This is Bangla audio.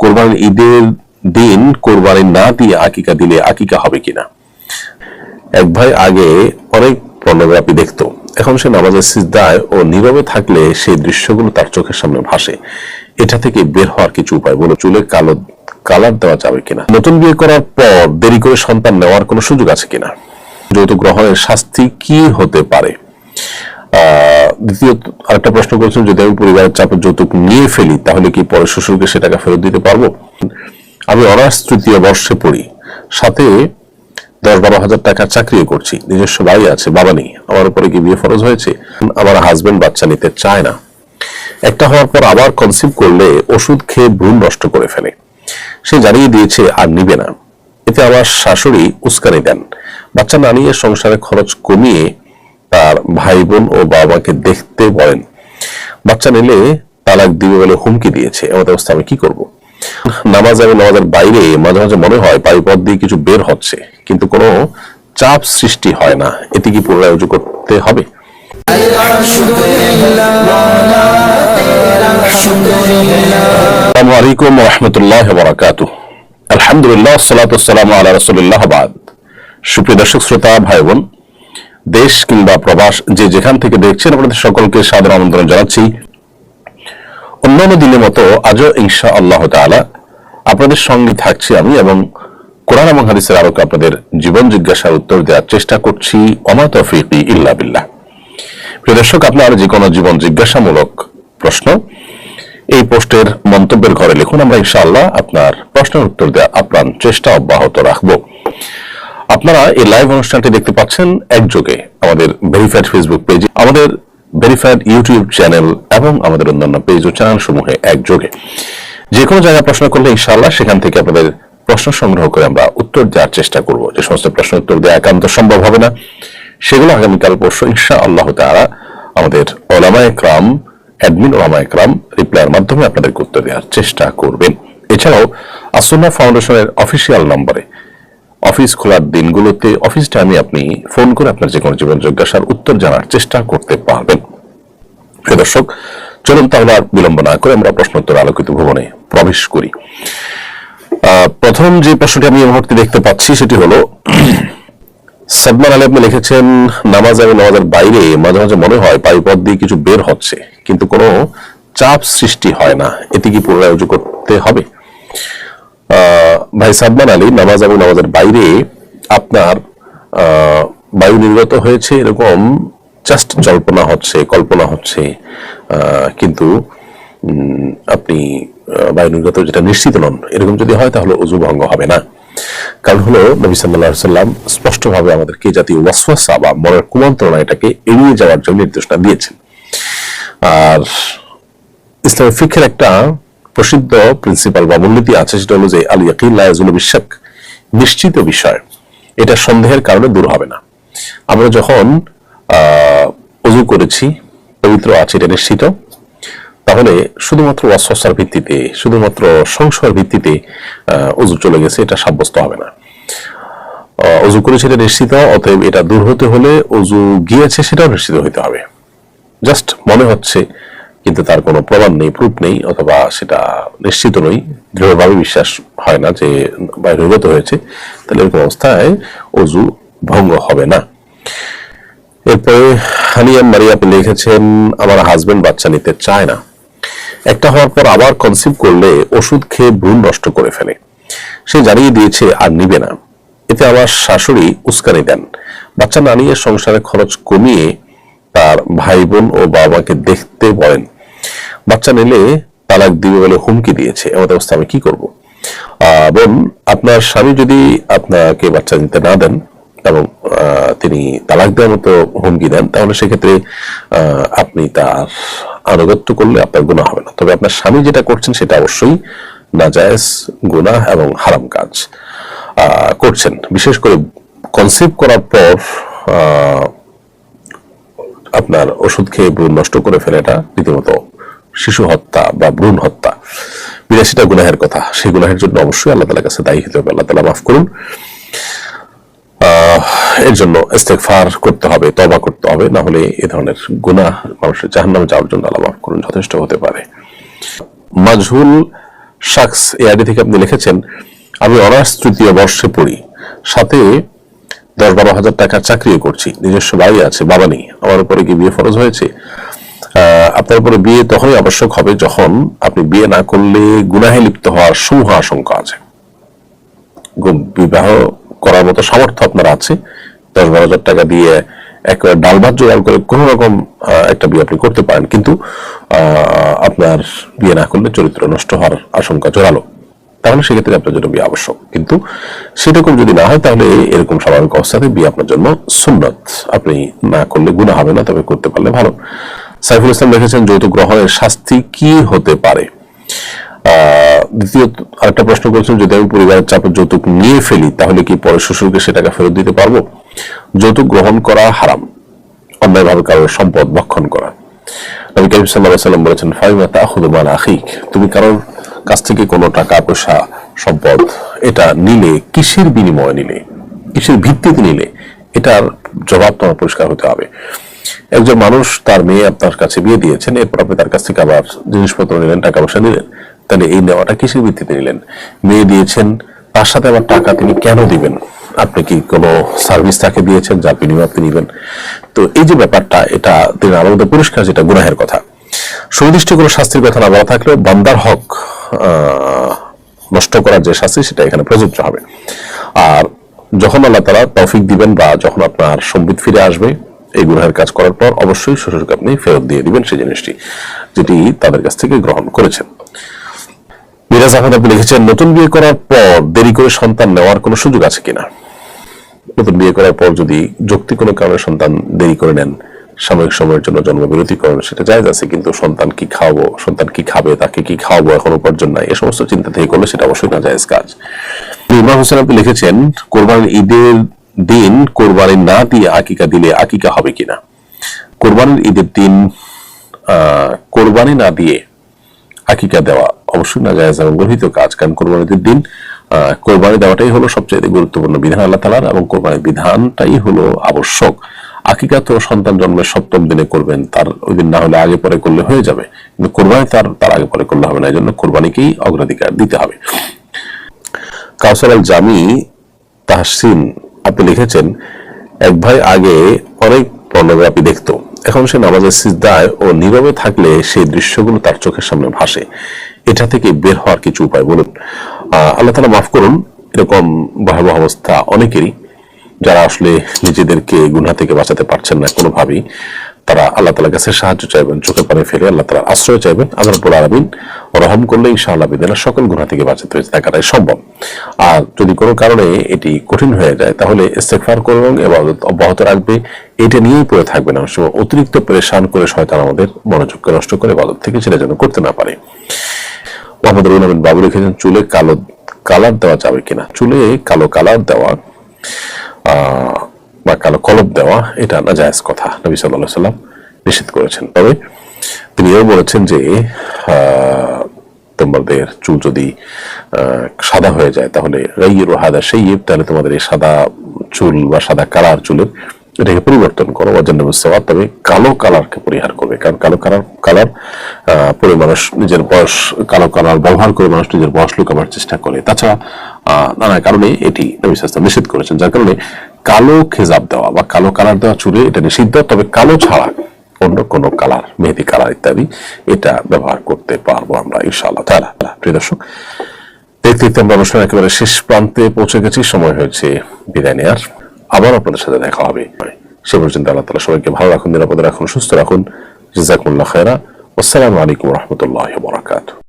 কোরবানির ঈদের দিন কোরবানি না দিয়ে আকিকা দিলে আকিকা হবে কিনা? এক ভাই আগে অনেক পর্নোগ্রাফি দেখতো। এখন সে নামাজের সিজদায় ও নীরবে থাকলে সেই দৃশ্যগুলো তার চোখের সামনে ভাসে। এটা থেকে বের হওয়ার কিছু উপায়, বলো চুলে কালো কালার দেওয়া যাবে কিনা? নতুন বিয়ে করার পর দেরি করে সন্তান নেওয়ার কোনো সুযোগ আছে কিনা? যৌতুক গ্রহণের শাস্তি কি হতে পারে? দ্বিতীয় আরেকটা প্রশ্ন করেছেন যদি আমি পরিবারের চাপে যৌতুক নিয়ে ফেলি, তাহলে কি পরে শ্বশুরকে সে টাকা ফেরত দিতে পারব? আমি অনার্স তৃতীয় বর্ষে পড়ি, সাথে দশ বারো হাজার চাকরিও করছি, নিজস্ব বাড়ি আছে, বাবা নেই, আমার উপরে কি বিয়ে ফরজ হয়েছে? আমার হাজবেন্ড বাচ্চা নিতে চায় না। একটা হওয়ার পর আবার কনসিভ করলে ওষুধ খেয়ে ভ্রূণ নষ্ট করে ফেলে। সে জানিয়ে দিয়েছে, আর নিবে না। এতে আমার শাশুড়ি উস্কানি দেন। বাচ্চা না নিয়ে সংসারে খরচ কমিয়ে তার ভাই বোন ও বাবাকে দেখতে বলেন। বাচ্চা নিলে তালাক দিবে বলে হুমকি দিয়েছে। এমন অবস্থা আমি কি করব? নামাজ আমি নামাজের বাইরে মাঝে মাঝে মনে হয় পারিপথ দিয়ে কিছু বের হচ্ছে, কিন্তু কোনো চাপ সৃষ্টি হয় না। এতে কি পুনরায় উজু করতে হবে? আসসালামু আলাইকুম রহমতুল্লাহ বরাকাতু আলহামদুলিল্লাহ সালাতাম আল্লাহ রসুল্লাহ সুপ্রিয় দর্শক, শ্রোতা ভাই বোন দেশ কিংবা প্রবাস যে যেখান থেকে দেখছেন, আপনাদের সকলকে সাদর আমন্ত্রণ জানাচ্ছি। অন্যান্য দিনের মতো আজও ইনশা আল্লাহ তাআলা আপনাদের সঙ্গে থাকছি আমি এবং কোরআন এবং হাদিসের আলোকে আপনাদের জীবন জিজ্ঞাসার উত্তর দেওয়ার চেষ্টা করছি। অমা তৌফিকি ইল্লা বিল্লাহ। প্রিয় দর্শক, আপনার যে কোনো জীবন জিজ্ঞাসামূলক প্রশ্ন এই পোস্টের মন্তব্যের ঘরে লিখুন। আমরা ইনশাআল্লাহ আপনার প্রশ্নের উত্তর দেওয়ার আপ্রাণ চেষ্টা অব্যাহত রাখব। আপনারা এই লাইভ অনুষ্ঠানটি দেখতে পাচ্ছেন একযোগে আমাদের ভেরিফাইড ফেসবুক পেজ আমাদের ভেরিফাইড ইউটিউব চ্যানেল এবং আমাদের অন্যান্য পেজ ও চ্যানেল সমূহে একযোগে। যে কোনো জায়গায় প্রশ্ন করলে ইনশাআল্লাহ সেখান থেকে আপনাদের প্রশ্ন সংগ্রহ করে আমরা উত্তর দেওয়ার চেষ্টা করব। যে সমস্ত প্রশ্ন উত্তর দেওয়া একান্ত সম্ভব হবে না, সেগুলো আগামীকাল পরশু ইনশা আল্লাহ তারা আমাদের ওলামা একরাম অ্যাডমিন ওলামা একরাম রিপ্লাইয়ের মাধ্যমে আপনাদেরকে উত্তর দেওয়ার চেষ্টা করবেন। এছাড়াও আসন্না ফাউন্ডেশনের অফিসিয়াল নম্বরে অফিস খোলার দিনগুলোতে অফিস টাইমে আপনি ফোন করে আপনার যে কোনো জীবন জিজ্ঞাসার উত্তর জানার চেষ্টা করতে পারবেন। দর্শক, চলুন তাহলে আর বিলম্ব না করে আমরা প্রশ্নোত্তর আলোকিত ভবনে প্রবেশ করি। প্রথম যে প্রশ্নটি আমি এই মুহূর্তে দেখতে পাচ্ছি সেটি হলো, সাদমান আলী আপনি লিখেছেন, নামাজ এবং নামাজের বাইরে মাঝে মাঝে মনে হয় পারিপথ দিয়ে কিছু বের হচ্ছে, কিন্তু কোনো চাপ সৃষ্টি হয় না। এতে কি পুনরায় করতে হবে? ভাই সাদমান আলী নামাজ এবং নামাজের বাইরে আপনার বায়ু নির্গত হয়েছে এরকম জাস্ট জল্পনা হচ্ছে, কল্পনা হচ্ছে। কিন্তু আপনি বায়ু নির্গত যেটা নিশ্চিত নন, এরকম যদি হয় তাহলে অজু ভঙ্গ হবে না। কারণ হলো, নবী সাল্লাহ সাল্লাম স্পষ্টভাবে আমাদেরকে জাতীয় ওয়াসওয়াসা বা মনের কুমন্ত্রণা এটাকে এড়িয়ে যাওয়ার জন্য নির্দেশনা দিয়েছেন। আর ইসলামের ফিখের একটা প্রসিদ্ধ প্রিন্সিপাল বা মূলনীতি আছে, সেটা হলো যে আল ইয়াকিন লা ইয়াজুলু বিশাক নিশ্চিত বিষয়, এটা সন্দেহের কারণে দূর হবে না। আমরা যখন অজু করেছি, পবিত্র আছে, এটা নিশ্চিত, তাহলে শুধুমাত্র ওয়াসওয়াসার ভিত্তিতে, শুধুমাত্র সংশয়ের ভিত্তিতে অজু চলে গেছে, এটা সাব্যস্ত হবে না। অজু করেছে, এটা নিশ্চিত, অতএব এটা দূর হতে হলে অজু গিয়েছে, সেটাও নিশ্চিত হতে হবে। জাস্ট মনে হচ্ছে কিন্তু তার কোনো প্রমাণ নেই প্রুফ নেই, অথবা সেটা নিশ্চিত নই। দৃঢ়ভাবে বিশ্বাস হয় না যে বাইরগত হয়েছে। তাহলে এরকম অবস্থায় অজু ভঙ্গ হবে না। এরপরে হানিয়াম মারিয়া আপনি লিখেছেন, আমার হাজবেন্ড বাচ্চা নিতে চায় না। একটা হওয়ার পর আবার কনসিভ করলে ওষুধ খেয়ে ভ্রূণ নষ্ট করে ফেলে। সে জানিয়ে দিয়েছে, আর নিবে না। এতে আমার শাশুড়ি উস্কানি দেন। বাচ্চা না নিয়ে সংসারে খরচ কমিয়ে তার ভাই বোন ও বাবাকে দেখতে বলেন। বাচ্চা নিলে তালাক দিবে বলে হুমকি দিয়েছে। এমন অবস্থা আমি কি করব? বোন, আপনার স্বামী যদি আপনাকে বাচ্চা নিতে না দেন এবং তিনি তালাক দেওয়ার মতো হুমকি দেন, তাহলে সেক্ষেত্রে আপনি তার আনুগত্য করলে আপনার গুণা হবে না। তবে আপনার স্বামী যেটা করছেন সেটা অবশ্যই নাজায়েজ গুনাহ এবং হারাম কাজ করছেন। বিশেষ করে কনসেপ্ট করার পর আপনার ওষুধ খেয়ে ভ্রূণ নষ্ট করে ফেলাটা রীতিমতো শিশু হত্যা বা ভ্রূণ হত্যা। বিরাশিটা গুনাহের কথা, সেই গুনাহের জন্য অবশ্যই আল্লাহ তালার কাছে দায়ী হতে হবে। আল্লাহ তালা মাফ করুন। এর জন্য ইস্তেগফার করতে হবে তবা করতে হবে, না হলে এ ধরনের গুনাহ মানুষের জাহান্নামে যাওয়ার জন্য আল্লাহ মাফ করুন, যথেষ্ট হতে পারে। মাজহুল শাকস এআইডি থেকে আপনি লিখেছেন, আমি অনার্স তৃতীয় বর্ষে পড়ি, সাথে দশ বারো হাজার টাকার চাকরিও করছি, নিজস্ব বাড়ি আছে, বাবা নেই, আমার উপরে কি বিয়ে ফরজ হয়েছে? আপনার উপরে বিয়ে তখনই আবশ্যক হবে যখন আপনি বিয়ে না করলে গুনাহে লিপ্ত হওয়ার সমূহ আশঙ্কা আছে। বিবাহ করার মতো সামর্থ্য আপনার আছে, দশ বারো হাজার টাকা দিয়ে একবার ডাল ভাত জোগাড় করে কোন রকম একটা বিয়ে আপনি করতে পারেন, কিন্তু আপনার বিয়ে না করলে চরিত্র নষ্ট হওয়ার আশঙ্কা জোরালো। তাহলে সেক্ষেত্রে আপনার জন্য বিয়ে আবশ্যক। কিন্তু সেরকম যদি না হয়, তাহলে এরকম স্বাভাবিক অবস্থাতে বিয়ে আপনার জন্য সুন্নত। আপনি না করলে গুণা হবে না, তবে করতে পারলে ভালো। সাইফুল ইসলাম লিখেছেন, যৌতুক গ্রহণের শাস্তি কি হতে পারে? দ্বিতীয় আরেকটা প্রশ্ন করেছেন, যদি আমি পরিবারের চাপে যৌতুক নিয়ে ফেলি, তাহলে কি পরে শ্বশুরকে ফেরত দিতে পারব? যৌতুক গ্রহণ করা হারাম। অন্যায়ভাবে কারোর সম্পদ ভক্ষণ করা। নবী করিম আলাইহি সাল্লাম বলেছেন, ফাইমা তাখুদু মাল আখিক। তুমি কারোর কাছ থেকে কোনো টাকা, পয়সা, সম্পদ এটা নিলে, কিসের বিনিময়ে নিলে? কিসের ভিত্তিতে নিলে? এটার জবাব তোমার পরিষ্কার হতে হবে। একজন মানুষ তার মেয়ে আপনার কাছে বিয়ে দিয়েছেন, এরপর আপনি তার কাছ থেকে আবার জিনিসপত্র নিলেন, টাকা পয়সা নিলেন, তাহলে এই নেওয়াটা কিসের ভিত্তিতে নিলেন? মেয়ে দিয়েছেন, তার সাথে আবার টাকা তিনি কেন দিবেন? আপনি কি কোনো সার্ভিস তাকে দিয়েছেন, যার বিনিময়ে আপনি নিবেন? তো এই যে ব্যাপারটা, এটা তিনি আমাদের পরিষ্কার, যেটা গুনাহের কথা। সুনির্দিষ্ট কোনো শাস্তির কথা না বলা থাকলেও বান্দার হক নষ্ট করার যে শাস্তি, সেটা এখানে প্রযোজ্য হবে। আর যখন আল্লাহ তারা তৌফিক দিবেন বা যখন আপনার সম্বিত ফিরে আসবে, এই গুনাহের কাজ করার পর অবশ্যই শ্বশুরকে আপনি ফেরত দিয়ে দিবেন সেই জিনিসটি, যেটি তাদের কাছ থেকে গ্রহণ করেছেন। মিরাজ আহমদ, আপনি লিখেছেন, নতুন বিয়ে করার পর দেরি করে সন্তান নেওয়ার কোনো সুযোগ আছে কিনা? নতুন বিয়ে করার পর যদি যুক্তি কোনো কারণে সন্তান দেরি করে নেন সাময়িক সময়ের জন্য জন্মবিরতি করেন সেটা জায়জ আছে, কিন্তু সন্তান কি খাওয়াবো, সন্তান কি খাবে, তাকে কি খাওয়াবো এখন উপার্জন নাই, এ সমস্ত চিন্তা থেকে করলে সেটা অবশ্যই না জায়েজ কাজ। ইমরান হোসেন আপনি লিখেছেন, কোরবানির ঈদের দিন কোরবানি না দিয়ে আকিকা দিলে আকিকা হবে কিনা? কোরবানির ঈদের দিন কোরবানি না দিয়ে আকিকা দেওয়া অবশ্যই না জায়েজ এবং গর্হিত কাজ, কারণ কোরবানির দিন কোরবানি দেওয়াটাই হলো সবচেয়ে গুরুত্বপূর্ণ বিধান আল্লাহ তালার এবং কোরবানির বিধানটাই হলো আবশ্যক। আকিকা তো সন্তান জন্মের সপ্তম দিনে করবেন, তার ওই দিন না হলে আগে পরে করলে হয়ে যাবে। কিন্তু কোরবানি তার তার আগে পরে করলে হবে না এই জন্য কোরবানিকেই অগ্রাধিকার দিতে হবে। কাউসার আল জামি তাহসিন, আপনি লিখেছেন, এক ভাই আগে অনেক পর্নোগ্রাফি দেখতো। এখন সে নামাজের সিদ্ধায় ও নীরবে থাকলে সেই দৃশ্যগুলো তার চোখের সামনে ভাসে। এটা থেকে বের হওয়ার কিছু উপায় বলুন। আল্লাহ তালা মাফ করুন, এরকম ভয়াবহ অবস্থা অনেকেরই। যারা আসলে নিজেদেরকে গুনা থেকে বাঁচাতে পারছেন না কোনোভাবেই, তারা আল্লাহ তালার কাছে সাহায্য চাইবেন চোখে পানি ফেলে আল্লাহ তালার আশ্রয় চাইবেন, আল্লাহ রব্বুল আলামিন রহম করলে ইনশাআল্লাহ বিদিনা সকল গুনাহ থেকে বাঁচাতে হয়েছে থাকাটাই সম্ভব। আর যদি কোনো কারণে এটি কঠিন হয়ে যায়, তাহলে ইস্তেগফার করুন এবং অব্যাহত রাখবে, এটা নিয়েই পড়ে থাকবে না সময়। অতিরিক্ত পরেশান করে শয়তান আমাদের মনোযোগকে নষ্ট করে ইবাদত থেকে সেটা যেন করতে না পারে। মোহাম্মদ রুল আমিন বাবু লিখেছেন, চুলে কালো কালার দেওয়া যাবে কিনা? চুলে কালো কালার দেওয়া বা কালো কলব দেওয়া, এটা না জায়েজ কথা, নবী সাল্লাহ সাল্লাম নিষেধ করেছেন। তবে তিনি এও বলেছেন যে তোমাদের চুল যদি সাদা হয়ে যায়, তাহলে রাইয়ের হাদা সেই তাহলে তোমাদের এই সাদা চুল বা সাদা কালার চুলের এটাকে পরিবর্তন করো অজান্য সবাব তবে কালো কালারকে পরিহার করবে। কারণ কালো কালার কালার পরে মানুষ নিজের বয়স, কালো কালার ব্যবহার করে মানুষ নিজের বয়স লুকাবার চেষ্টা করে। তাছাড়া নানা কারণে এটি নবী নিষেধ করেছেন। যার কারণে কালো খেজাব দেওয়া বা কালো কালার দেওয়া চুলে এটা নিষিদ্ধ, তবে কালো ছাড়া অন্য কোন কালার, মেহেদি কালার ইত্যাদি এটা ব্যবহার করতে পারব আমরা ইনশাআল্লাহ তাআলা। প্রিয় দর্শক, দেখতে দেখতে আমরা অনুষ্ঠান একেবারে শেষ প্রান্তে পৌঁছে গেছি। সময় হয়েছে বিদায় নেওয়ার আবার আপনাদের সাথে দেখা হবে। সে পর্যন্ত আল্লাহ তালা সবাইকে ভালো রাখুন, নিরাপদে রাখুন, সুস্থ রাখুন। জাজাকুল্লাহ খেরা আসসালামু আলাইকুম রহমতুল্লাহ বরাকাত